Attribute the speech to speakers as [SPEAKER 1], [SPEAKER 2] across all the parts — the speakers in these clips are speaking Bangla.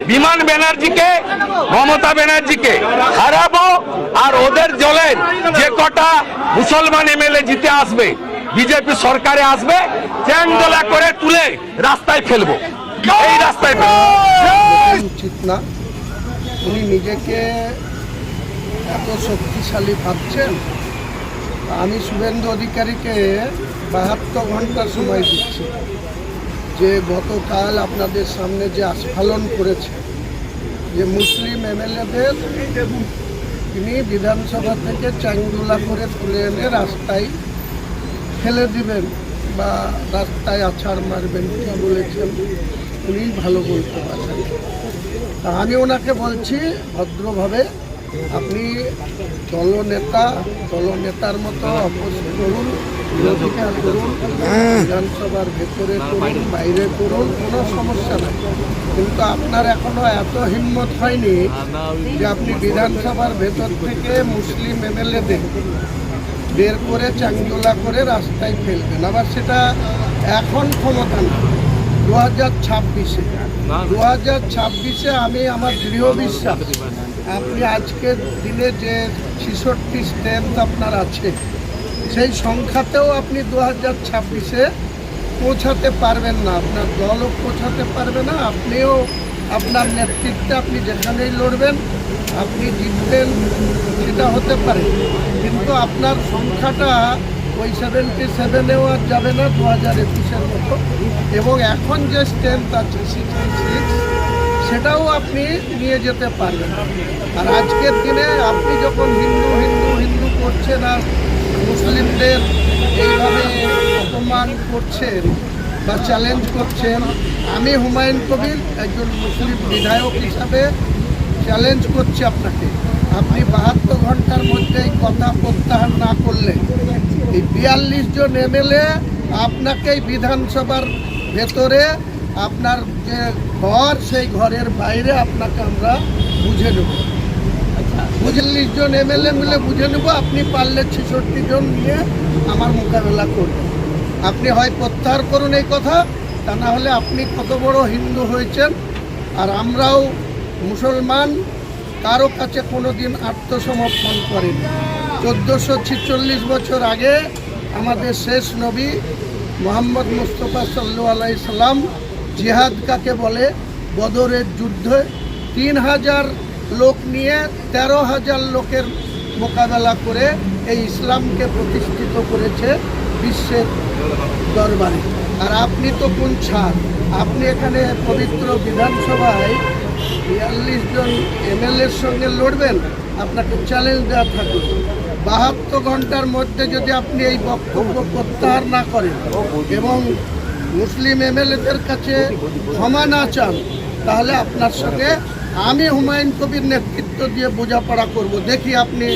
[SPEAKER 1] বিমান ব্যানার্জিকে, মমতা ব্যানার্জিকে হারাবো আর ওদের জলের যে কটা মুসলমান এমএলএ জিতে আসবে, বিজেপি সরকারে আসবে, চ্যাংদোলা করে তুলে রাস্তায় ফেলব। এই রাস্তায়
[SPEAKER 2] উচিত না। উনি নিজেকে এত শক্তিশালী ভাবছেন। আমি শুভেন্দু অধিকারীকে বাহাত্তর ঘণ্টা সময় দিচ্ছি। যে গতকাল আপনাদের সামনে যে আস্ফালন করেছে, যে মুসলিম এমএলএদের তিনি বিধানসভা থেকে চাঙ্গুলা করে তুলে এনে রাস্তায় ফেলে দিবেন বা রাস্তায় আছাড় মারবেন কি বলেছেন উনি ভালো বলতে পারেন আমি ওনাকে বলছি ভদ্রভাবে আপনি দলনেতা দলনেতার মতো অপোজ করুন বিরোধিতা করুন বিধানসভার ভেতরে করুন বাইরে করুন কোনো সমস্যা নাই। কিন্তু আপনার এখনও এত হিম্মত হয়নি যে আপনি বিধানসভার ভেতর থেকে মুসলিম এমএলএ এমএলএদের বের করে চাঙ্গোলা করে রাস্তায় ফেলবেন। আবার সেটা এখন ক্ষমতা না। দু হাজার ছাব্বিশে। দু হাজার ছাব্বিশে আমি আমার দৃঢ় বিশ্বাস আপনি আজকের দিনে যে ছেষট্টি স্ট্রেংথ আপনার আছে সেই সংখ্যাতেও আপনি দু হাজার ছাব্বিশে পৌঁছাতে পারবেন না আপনার দলও পৌঁছাতে পারবে না আপনিও আপনার নেতৃত্বে আপনি যেখানেই লড়বেন আপনি জিতবেন সেটা হতে পারে। কিন্তু আপনার সংখ্যাটা ওই সেভেন্টি সেভেনেও আর যাবে না দু হাজার একুশের মতো। এবং এখন যে স্ট্রেংথ আছে সিক্সটি সিক্স সেটাও আপনি নিয়ে যেতে পারবেন। আর আজকের দিনে আপনি যখন হিন্দু হিন্দু হিন্দু করছেন আর মুসলিমদের এইভাবে অপমান করছেন বা চ্যালেঞ্জ করছেন, আমি হুমায়ুন কবির একজন মুসলিম বিধায়ক হিসাবে চ্যালেঞ্জ করছি আপনাকে। আপনি বাহাত্তর ঘণ্টার মধ্যে এই কথা প্রত্যাহার না করলে এই বিয়াল্লিশ জন এমএলএ আপনাকে এই বিধানসভার ভেতরে আপনার যে ঘর, সেই ঘরের বাইরে আপনাকে আমরা বুঝে নেব। পঁয়তাল্লিশ জন এমএলএ মিলে বুঝে নেব, আপনি পারলে ছেষট্টি জন নিয়ে আমার মোকাবেলা করবেন। আপনি হয় প্রত্যাহার করুন এই কথা, তা না হলে আপনি কত বড় হিন্দু হয়েছেন, আর আমরাও মুসলমান কারও কাছে কোনো দিন আত্মসমর্পণ করেনি। চোদ্দোশো ছিচল্লিশ বছর আগে আমাদের শেষ নবী মোহাম্মদ মুস্তফা সাল্লু আলাইসাল্লাম জিহাদ কাকে বলে? বদরের যুদ্ধে তিন হাজার লোক নিয়ে তেরো হাজার লোকের মোকাবেলা করে এই ইসলামকে প্রতিষ্ঠিত করেছে বিশ্বের দরবারে। আর আপনি তো কোন ছাড় আপনি এখানে পবিত্র বিধানসভায় বিয়াল্লিশ জন এমএলএর সঙ্গে লড়বেন, আপনাকে চ্যালেঞ্জ দেওয়া থাকবে। বাহাত্তর ঘণ্টার মধ্যে যদি আপনি এই বক্তব্য প্রত্যাহার না করেন এবং মুসলিম এমএলএদের কাছে ক্ষমা না চান, তাহলে আপনার সঙ্গে আমি হুমায়ুন কবির নেতৃত্ব দিয়ে বোঝাপড়া করব। দেখি আপনি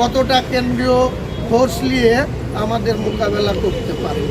[SPEAKER 2] কতটা কেন্দ্রীয় ফোর্স নিয়ে আমাদের মোকাবেলা করতে পারেন।